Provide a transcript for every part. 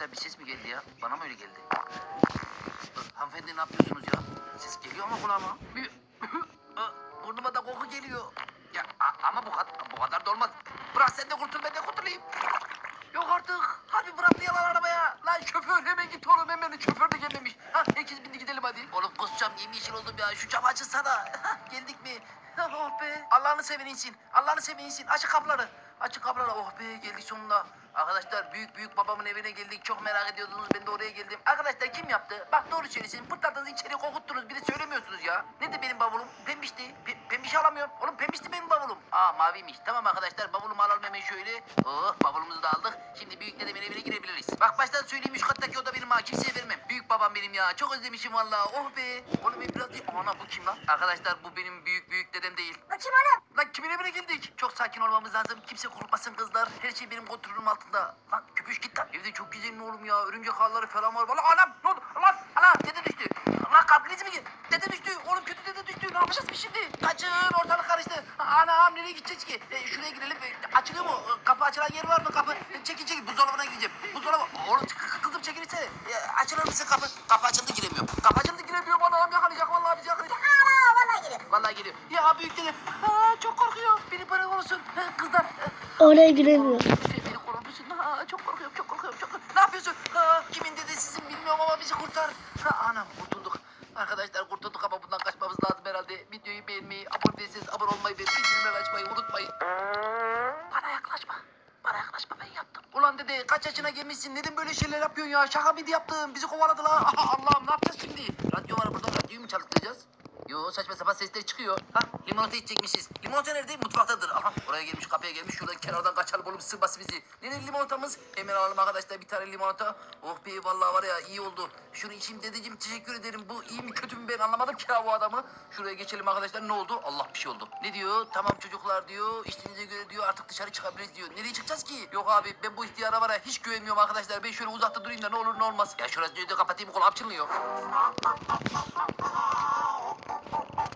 Arkadaşlar bir ses mi geldi ya? Bana mı öyle geldi? Hanımefendi ne yapıyorsunuz ya? Ses geliyor mu kulağıma? Bir... Burnuma da koku geliyor. Ya ama bu bu kadar da olmaz. Bırak sen de kurtul ben de kurtulayım. Yok artık. Hadi bırak yalan arabaya. Lan şoför hemen git oğlum hemen şoför de gelmemiş. Ha herkes bindi gidelim hadi. Oğlum kusacağım yemyeşil oldum ya. Şu camı açılsana. Geldik mi? Oh be. Allah'ını seven insin. Allah'ını seven insin. Açın kapıları. Açın kapıları. Oh be geldik sonunda. Arkadaşlar büyük büyük babamın evine geldik. Çok merak ediyordunuz. Ben de oraya geldim. Arkadaşlar kim yaptı? Bak doğru söylesin. Pırtladınız içeri kokuttunuz. Bir de söylemiyorsunuz ya. Ne de benim bavulum? Pembişti. Pe- pembiş alamıyorum. Oğlum pembişti benim bavulum. Aa maviymiş. Tamam arkadaşlar bavulumu alalım hemen şöyle. Oh bavulumuzu da aldık. Şimdi büyük dedemin evine girebiliriz. Bak baştan söyleyeyim üç kattaki oda benim ha. Kimseye vermem. Büyük babam benim ya. Çok özlemişim valla. Oh be. Oğlum ben biraz... Ana bu kim lan? Arkadaşlar bu benim büyük büyük dedem değil. Bakayım oğlum. Lan kimin evine geldik? Çok sakin olmamız lazım. Kimse korkmasın kızlar. Her şey benim kontrolüm altında. Lan köpüş git lan. Evde çok güzel mi oğlum ya? Örümcek ağları falan var. Valla anam ne oldu? Lan ana dede düştü. Allah kalbiniz mi? Dede düştü. Oğlum kötü dede düştü. Ne yapacağız biz şimdi? Kaçın ortalık karıştı. Anam nereye gideceğiz ki? E, şuraya girelim. E, açılıyor mu? E, kapı açılan yer var mı? Kapı. E, çekil çekil. Buzdolabına gideceğim. Buzdolabı. Oğlum kı- kızım çekilsene. E, açılır mısın kapı? Kapı açıldı giremiyorum. Kapı açıldı giremiyorum. Anam yakalayacak vallahi bizi yakalayacak. Ana vallahi geliyor. Vallahi geliyor. Ya büyük dedim. Aa, çok korkuyor. Beni bana olsun. Ha, Kızlar. Oraya giremiyor. Beni korur musun? Ha, çok korkuyorum, çok korkuyorum, çok korkuyorum. Ne yapıyorsun? Ha, kimin dedesisin bilmiyorum ama bizi kurtar. Ha, anam kurtulduk. Arkadaşlar kurtulduk ama bundan kaçmamız lazım herhalde. Videoyu beğenmeyi, abone değilseniz abone olmayı ve bildirimleri açmayı unutmayın. Bana yaklaşma. Bana yaklaşma ben yaptım. Ulan dede kaç yaşına gelmişsin? Neden böyle şeyler yapıyorsun ya? Şaka mıydı yaptın? Bizi kovaladılar. Allah'ım ne yapacağız şimdi? Radyo var burada. Radyoyu mu çalıştıracağız? Yo saçma sapan sesler çıkıyor. Ha limonata içecekmişiz. Limonata nerede? Mutfaktadır. Aha oraya gelmiş kapıya gelmiş. Şuradan kenardan kaçalım oğlum sırbası bizi. Nerede limonatamız? Hemen alalım arkadaşlar bir tane limonata. Oh be vallahi var ya iyi oldu. Şunu içeyim dedeciğim teşekkür ederim. Bu iyi mi kötü mü ben anlamadım ki ya bu adamı. Şuraya geçelim arkadaşlar ne oldu? Allah bir şey oldu. Ne diyor? Tamam çocuklar diyor. İşinize göre diyor artık dışarı çıkabiliriz diyor. Nereye çıkacağız ki? Yok abi ben bu ihtiyara var ya hiç güvenmiyorum arkadaşlar. Ben şöyle uzakta durayım da ne olur ne olmaz. Ya şu radyoyu da kapatayım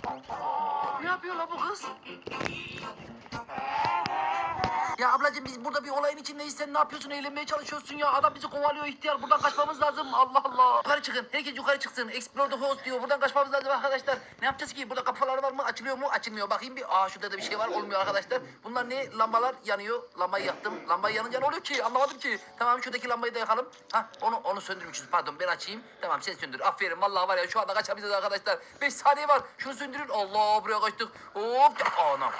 kulağım çınlıyor. Ne yapıyor la bu kız? Ya ablacığım biz burada bir olayın içindeyiz. Sen ne yapıyorsun? Eğlenmeye çalışıyorsun ya. Adam bizi kovalıyor ihtiyar. Buradan kaçmamız lazım. Allah Allah. Yukarı çıkın. Herkes yukarı çıksın. Explore the house diyor. Buradan kaçmamız lazım arkadaşlar. Ne yapacağız ki? Burada kapılar var mı? Açılıyor mu? Açılmıyor. Bakayım bir. Aa şurada da bir şey var. Olmuyor arkadaşlar. Bunlar ne? Lambalar yanıyor. Lambayı yaktım. Lambayı yanınca ne oluyor ki? Anlamadım ki. Tamam şuradaki lambayı da yakalım. Ha onu onu söndürmüşüz. Pardon ben açayım. Tamam sen söndür. Aferin. Vallahi var ya şu anda kaçamayacağız arkadaşlar. 5 saniye var. Şunu söndürün. Allah buraya kaçtık. Hop. Anam.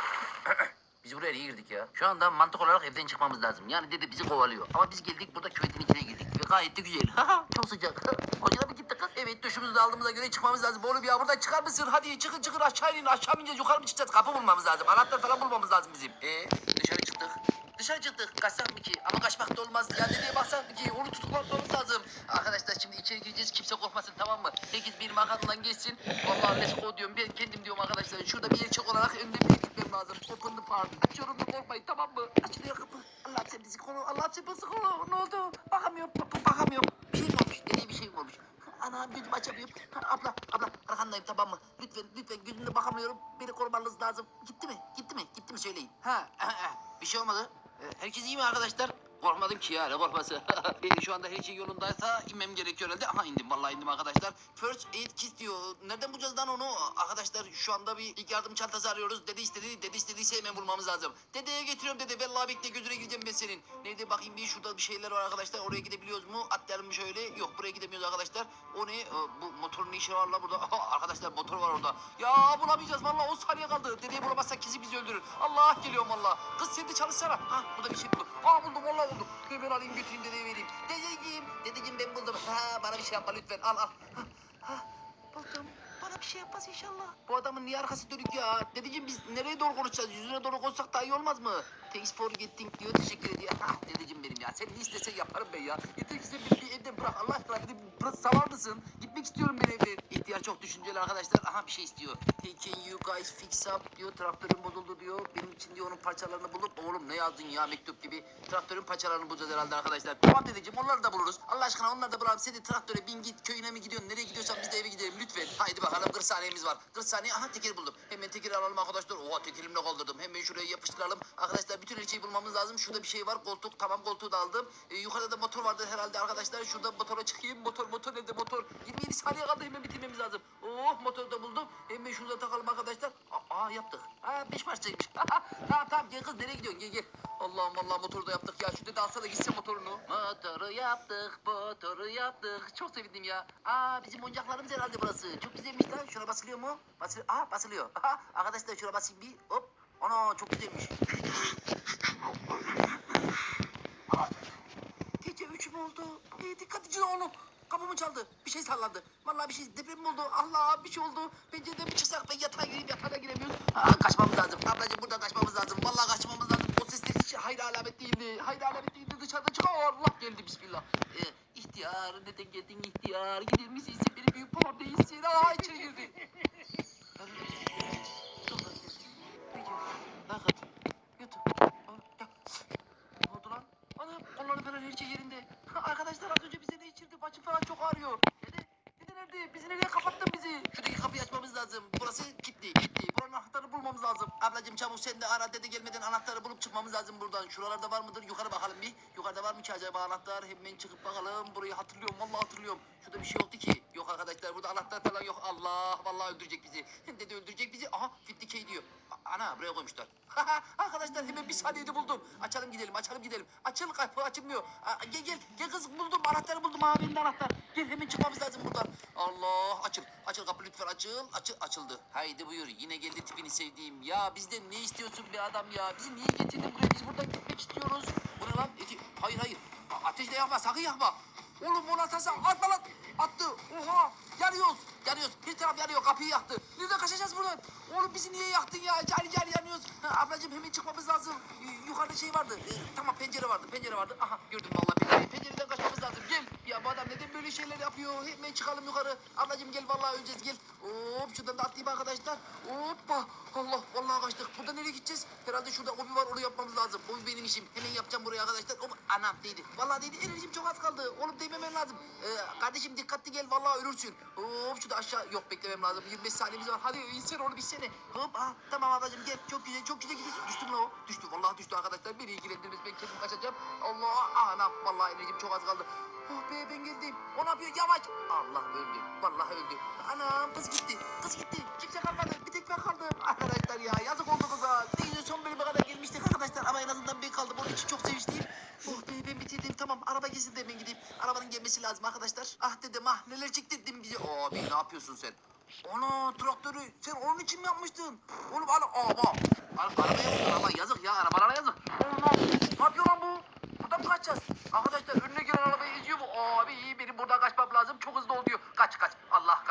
Biz buraya niye girdik ya? Şu anda mantık olarak evden çıkmamız lazım. Yani dede bizi kovalıyor. Ama biz geldik burada küvetin içine girdik. Ve gayet de güzel. Çok sıcak. Hocam bir gitti kız. Evet duşumuzu da aldığımıza göre çıkmamız lazım. Oğlum ya buradan çıkar mısın? Hadi çıkın çıkın aşağı inin. Aşağı ineceğiz? Yukarı mı çıkacağız? Kapı bulmamız lazım. Anahtar falan bulmamız lazım bizim. Ee dışarı çıktık. Dışarı çıktık. Kaçsak mı ki? Ama kaçmak da olmaz. Ya dedeye baksak mı ki? Onu tutuklamamız lazım. Arkadaşlar şimdi içeri gireceğiz. Kimse korkmasın tamam mı? Herkes benim arkamdan geçsin. Vallahi let's go diyorum. Ben kendim diyorum arkadaşlar. Şurada bir erkek olarak önde bir gitmem lazım. Open the park. Açıyorum da korkmayın tamam mı? Açılıyor kapı. Allah'ım sen bizi koru. Allah'ım sen bizi koru. Ne oldu? Bakamıyorum. Bak- Bakamıyorum. Bir şey olmuş? Dedeye bir şey olmuş? Anam gözümü açamıyorum. Abla, abla arkandayım tamam mı? Lütfen, lütfen gözümle bakamıyorum. Beni korumanız lazım. Gitti mi? Gitti mi? Gitti mi söyleyin. Ha, bir şey olmadı. Herkes iyi mi arkadaşlar? Korkmadım ki ya ne korkması. Benim şu anda her şey yolundaysa inmem gerekiyor herhalde. Aha indim vallahi indim arkadaşlar. First aid kit diyor. Nereden bulacağız lan onu? Arkadaşlar şu anda bir ilk yardım çantası arıyoruz. Dede istedi. Dede istediyse hemen bulmamız lazım. Dedeye getiriyorum dede. Vallahi bekle gözüne gireceğim ben senin. Nerede bakayım bir şurada bir şeyler var arkadaşlar. Oraya gidebiliyoruz mu? Atlayalım şöyle? Yok buraya gidemiyoruz arkadaşlar. O ne? Ee, Bu motorun ne işi var lan burada? Arkadaşlar motor var orada. Ya bulamayacağız vallahi 10 saniye kaldı. Dedeyi bulamazsak kesin bizi öldürür. Allah geliyorum valla. Kız sen de çalışsana. Ha burada bir şey buldum. Aa buldum vallahi buldum. Hemen alayım götüreyim dedeye vereyim. Dedeciğim. Dedeciğim ben buldum. Ha bana bir şey yapma lütfen. Al al. Buldum. Bana bir şey yapmaz inşallah. Bu adamın niye arkası dönük ya? Dedeciğim biz nereye doğru konuşacağız? Yüzüne doğru konuşsak daha iyi olmaz mı? Thanks for getting diyor. Teşekkür ediyor. Ha dedeciğim benim ya. Sen ne istesen yaparım ben ya. Yeter ki sen beni bir evden bırak. Allah aşkına beni bırak savar mısın? Gitmek istiyorum ben evden. İhtiyar çok düşünceli arkadaşlar. Aha bir şey istiyor. Hey can you guys fix up diyor. Traktörüm bozuldu diyor. Benim için diyor onun parçalarını bulup. Oğlum ne yazdın ya mektup gibi. Traktörün parçalarını bulacağız herhalde arkadaşlar. Tamam dedeciğim onları da buluruz. Allah aşkına onları da bulalım. Sen de traktöre bin git. Köyüne mi gidiyorsun? Nereye gidiyorsan biz de eve gidelim lütfen. Haydi bakalım 40 saniyemiz var. 40 saniye. Aha tekeri buldum. Hemen tekeri alalım arkadaşlar. Oha tekerimle kaldırdım. Hemen şuraya yapıştıralım. Arkadaşlar bütün her şeyi bulmamız lazım. Şurada bir şey var. Koltuk. Tamam koltuğu da aldım. Ee, yukarıda da motor vardı herhalde arkadaşlar. Şurada motora çıkayım. Motor motor nerede motor? 27 saniye kaldı hemen bitirmemiz lazım. Oh motoru da buldum. Hemen şurada takalım arkadaşlar. Aa, aa, yaptık. Ha beş parçaymış. tamam tamam gel kız nereye gidiyorsun? Gel gel. Allah'ım vallahi motoru da yaptık ya. Şu dede alsa da gitse motorunu. Motoru yaptık, motoru yaptık. Çok sevindim ya. Aa bizim oyuncaklarımız herhalde burası. Çok güzelmiş lan. Şuna basılıyor mu? Basılıyor. Aa basılıyor. Aha, arkadaşlar şuna basayım bir. Hop. Ana çok güzelmiş. Gece üç oldu? Ee, dikkat edin oğlum. Kapımı çaldı. Bir şey sallandı. Vallahi bir şey deprem mi oldu? Allah bir şey oldu. Pencereden bir çıksak ben yatağa gireyim yatağa giremiyoruz. Aa, kaçmamız lazım. Ablacığım buradan kaçmamız lazım. Vallahi kaçmamız lazım. O sesler hiç hayır alamet değildi. Hayır alamet değildi. Dışarıda çık. Allah geldi bismillah. Ee, ihtiyar neden geldin ihtiyar? Gider misin sen beni büyük por değilsin. Aa içeri. Falan her şey yerinde. Arkadaşlar az önce bize ne içirdi? Başım falan çok ağrıyor. Dede, dede nerede? Bizi nereye kapattın bizi? Şuradaki kapıyı açmamız lazım. Burası kilitli, kilitli. Buranın anahtarını bulmamız lazım. Ablacığım çabuk sen de ara dede gelmeden anahtarı bulup çıkmamız lazım buradan. Şuralarda var mıdır? Yukarı bakalım bir. Yukarıda var mı ki acaba anahtar? Hemen çıkıp bakalım. Burayı hatırlıyorum. Vallahi hatırlıyorum. Şurada bir şey yoktu ki. Yok arkadaşlar burada anahtar falan yok. Allah vallahi öldürecek bizi. Dede öldürecek bizi. Aha 50k diyor. A- Ana buraya koymuşlar. Arkadaşlar hemen bir saniyede buldum. Açalım gidelim, açalım gidelim. Açıl kapı açılmıyor. Aa, gel gel, gel kız buldum. Anahtarı buldum. Ha benim de anahtar. Gel hemen çıkmamız lazım buradan. Allah açıl. Açıl kapı lütfen açıl. Açıl açıldı. Haydi buyur. Yine geldi tipini sevdiğim. Ya bizden ne istiyorsun be adam ya? Bizi niye getirdin buraya? Biz buradan gitmek istiyoruz. Bu ne lan? Eti... Hayır hayır. A- Ateşle yakma sakın yakma. Oğlum onu atarsa atma lan. Attı. Oha. Yanıyoruz. Yanıyoruz. Bir taraf yanıyor. Kapıyı yaktı. Nereden kaçacağız buradan? Oğlum bizi niye yaktın ya? Cari cari yanıyoruz. Ha, ablacığım hemen çıkmamız lazım. Yukarıda şey vardı. Ee, tamam pencere vardı. Pencere vardı. Aha gördüm vallahi pencereyi. Pencereden kaçmamız lazım. Gel. Ya bu adam neden böyle şeyler yapıyor? Hemen çıkalım yukarı. Ablacığım gel vallahi öleceğiz gel. Hop şuradan da atlayayım arkadaşlar. Hoppa. Allah vallahi kaçtık. Burada nereye gideceğiz? Herhalde şurada obi var onu yapmamız lazım. Obi benim işim. Hemen yapacağım buraya arkadaşlar. Hop anam değdi. Vallahi değdi. Enerjim çok az kaldı. Oğlum değmemen lazım. Ee, kardeşim dikkatli gel vallahi ölürsün. Hop şurada aşağı yok beklemem lazım. 25 saniyemiz var. Hadi insan onu bilsene. Hop ah tamam ablacığım gel. Çok güzel çok güzel gidiyorsun. Düştüm lan o. Düştü vallahi düştü arkadaşlar. Beni ilgilendirmez. Ben kendim kaçacağım. Allah anam vallahi enerjim çok az kaldı. Oh be ben geldim. O ne yapıyor? Yavaş. Allah öldü. Vallahi öldü. Anam kız gitti. Kız gitti. Kimse kalmadı. Bir tek ben kaldım. Arkadaşlar ya yazık oldu kıza. Değil son bölüme kadar gelmiştik arkadaşlar. Ama en azından ben kaldım. Onun için çok sevinçliyim. Oh be ben bitirdim. Tamam araba kesildi hemen gideyim. Arabanın gelmesi lazım arkadaşlar. Ah dedim ah neler çektirdin bize. Abi ne yapıyorsun sen? Ana traktörü sen onun için mi yapmıştın? Oğlum ala ama Ara, arabaya ama yazık ya arabalara yazık. Oğlum ne yapıyor lan bu? Buradan mı kaçacağız? Arkadaşlar önüne gelen arabayı eziyor bu. Abi benim buradan kaçmam lazım. Çok hızlı oluyor. Kaç kaç. Allah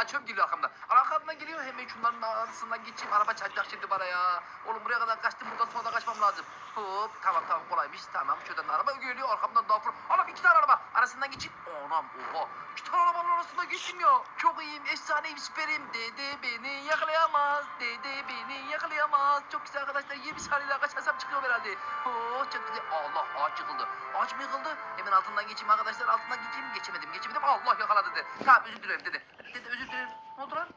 kaçıyorum. Geliyor arkamdan. Arkamdan geliyor hemen şunların arasından geçeyim. Araba çarpacak şimdi bana ya. Oğlum buraya kadar kaçtım. Buradan sonra kaçmam lazım. Hop tamam tamam kolaymış. Tamam şuradan da araba geliyor. Arkamdan daha fır. Anam iki tane araba. Arasından geçeyim. Anam oha. İki tane arasında geçtim ya. Çok iyiyim. Efsaneyim süperim. Dede beni yakalayamaz. Dede beni yakalayamaz. Çok güzel arkadaşlar. 20 saniyeyle kaçarsam çıkıyorum herhalde. Oh çok güzel. Allah ağaç yıkıldı. Ağaç mı yıkıldı? Hemen altından geçeyim arkadaşlar. Altından geçeyim. Geçemedim. Geçemedim. Allah yakaladı dedi. Tamam özür dilerim dedi. Dede özür dilerim. Ne oldu lan?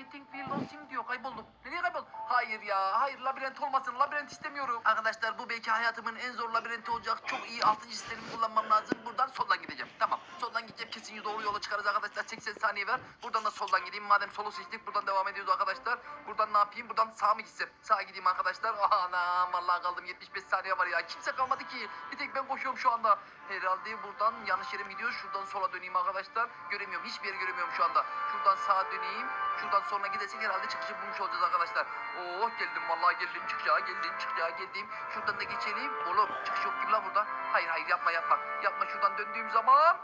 I think we lost him diyor. Kayboldum. Nereye kayboldum? Hayır ya. Hayır labirent olmasın. Labirent istemiyorum. Arkadaşlar bu belki hayatımın en zor labirenti olacak. Çok iyi altıncı sistemimi kullanmam lazım. Buradan soldan gideceğim. Tamam. Soldan gideceğim. Kesin doğru yola çıkarız arkadaşlar. 80 saniye var. Buradan da soldan gideyim. Madem solu seçtik buradan devam ediyoruz arkadaşlar. Buradan ne yapayım? Buradan sağ mı gitsem? Sağa gideyim arkadaşlar. Anam vallahi kaldım. 75 saniye var ya. Kimse kalmadı ki. Bir tek ben koşuyorum şu anda. Herhalde buradan yanlış yere gidiyor? Şuradan sola döneyim arkadaşlar. Göremiyorum. Hiçbir yeri göremiyorum şu anda. Şuradan sağa döneyim. Şuradan sonra gidesek herhalde çıkışı bulmuş olacağız arkadaşlar. Oh geldim vallahi geldim çıkışa geldim çıkışa geldim. Şuradan da geçelim. Oğlum çıkış yok gibi lan burada. Hayır hayır yapma yapma. Yapma şuradan döndüğüm zaman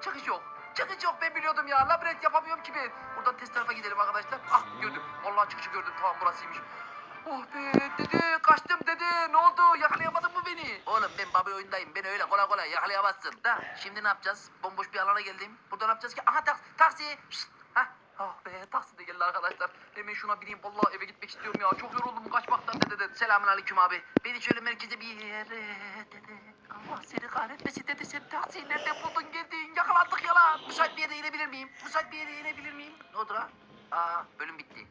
çıkış yok. Çıkış yok ben biliyordum ya. Labirent yapamıyorum ki ben. Buradan test tarafa gidelim arkadaşlar. Ah gördüm. Vallahi çıkışı gördüm. Tamam burasıymış. Oh be dede kaçtım dede ne oldu yakalayamadın mı beni? Oğlum ben babi oyundayım beni öyle kolay kolay yakalayamazsın da şimdi ne yapacağız? Bomboş bir alana geldim. Burada ne yapacağız ki? Aha taksi taksi. Şşt. Ah be taksi de geldi arkadaşlar. Hemen şuna bineyim vallahi eve gitmek istiyorum ya. Çok yoruldum kaçmaktan dede dede. Selamun aleyküm abi. Beni şöyle merkeze bir yere dede. Allah seni kahretmesin dede sen taksiyi nereden buldun geldin? Yakalandık ya lan. Müsait bir yere inebilir miyim? Müsait bir yere inebilir miyim? Ne oldu lan? Aa bölüm bitti.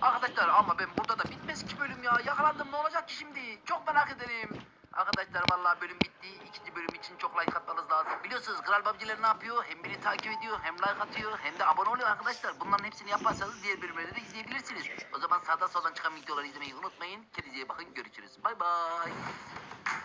Arkadaşlar ama ben burada da bitmez ki bölüm ya. Yakalandım ne olacak ki şimdi? Çok merak ederim. Arkadaşlar vallahi bölüm bitti. İkinci bölüm için çok like atmanız lazım. Biliyorsunuz Kral Babciler ne yapıyor? Hem beni takip ediyor, hem like atıyor, hem de abone oluyor arkadaşlar. Bunların hepsini yaparsanız diğer bölümleri de izleyebilirsiniz. O zaman sağdan soldan çıkan videoları izlemeyi unutmayın. Kendinize iyi bakın. Görüşürüz. Bay bay.